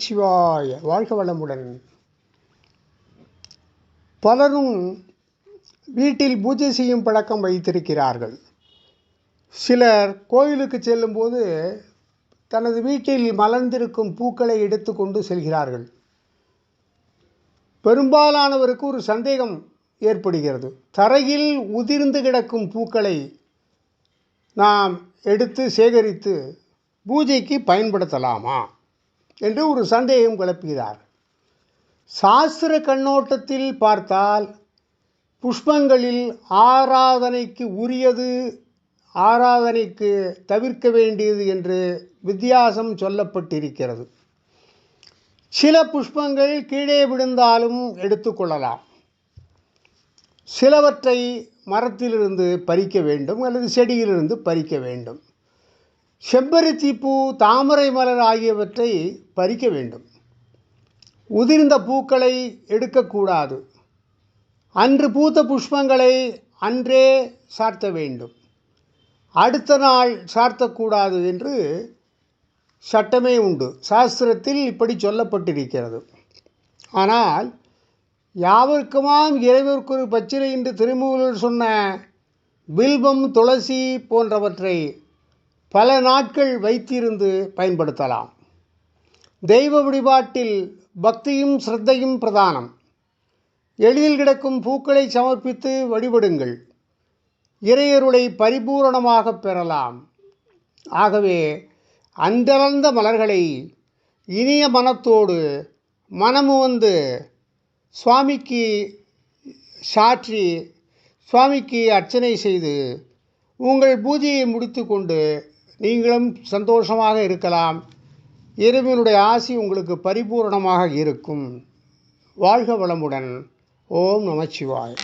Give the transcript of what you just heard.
நமச்சிவாய வாழ்க வளமுடன். பலரும் வீட்டில் பூஜை செய்யும் பழக்கம் வைத்திருக்கிறார்கள். சிலர் கோயிலுக்கு செல்லும்போது தனது வீட்டில் மலர்ந்திருக்கும் பூக்களை எடுத்துக்கொண்டு செல்கிறார்கள். பெரும்பாலானவருக்கு ஒரு சந்தேகம் ஏற்படுகிறது. தரையில் உதிர்ந்து கிடக்கும் பூக்களை நாம் எடுத்து சேகரித்து பூஜைக்கு பயன்படுத்தலாமா? என்று ஒரு சந்தேகம் கிளப்புகிறார். சாஸ்திர கண்ணோட்டத்தில் பார்த்தால் புஷ்பங்களில் ஆராதனைக்கு உரியது ஆராதனைக்கு தவிர்க்க வேண்டியது என்று வித்தியாசம் சொல்லப்பட்டிருக்கிறது. சில புஷ்பங்கள் கீழே விழுந்தாலும் எடுத்துக்கொள்ளலாம் சிலவற்றை மரத்திலிருந்து பறிக்க வேண்டும் அல்லது செடியிலிருந்து பறிக்க வேண்டும். செம்பருத்தி பூ தாமரை மலர் ஆகியவற்றை பறிக்க வேண்டும். உதிர்ந்த பூக்களை எடுக்கக்கூடாது. அன்று பூத்த புஷ்பங்களை அன்றே சார்த்த வேண்டும். அடுத்த நாள் சார்த்தக்கூடாது என்று சட்டமே உண்டு. சாஸ்திரத்தில் இப்படி சொல்லப்பட்டிருக்கிறது. ஆனால் யாவருக்குமாம் ஒரு பச்சிலை என்று திருமூலர் சொன்ன பில்பம் துளசி போன்றவற்றை பல நாட்கள் வைத்திருந்து பயன்படுத்தலாம். தெய்வ வழிபாட்டில் பக்தியும் சிரத்தையும் பிரதானம். எளிதில் கிடக்கும் பூக்களை சமர்ப்பித்து வழிபடுங்கள். இறையருளை பரிபூரணமாக பெறலாம். ஆகவே அன்றளர்ந்த மலர்களை இனிய மனத்தோடு மனமு வந்து சுவாமிக்கு சாற்றி சுவாமிக்கு அர்ச்சனை செய்து உங்கள் பூஜையை முடித்து கொண்டு நீங்களும் சந்தோஷமாக இருக்கலாம். இறைவனுடைய ஆசி உங்களுக்கு பரிபூரணமாக இருக்கும். வாழ்க வளமுடன். ஓம் நமச்சிவாய்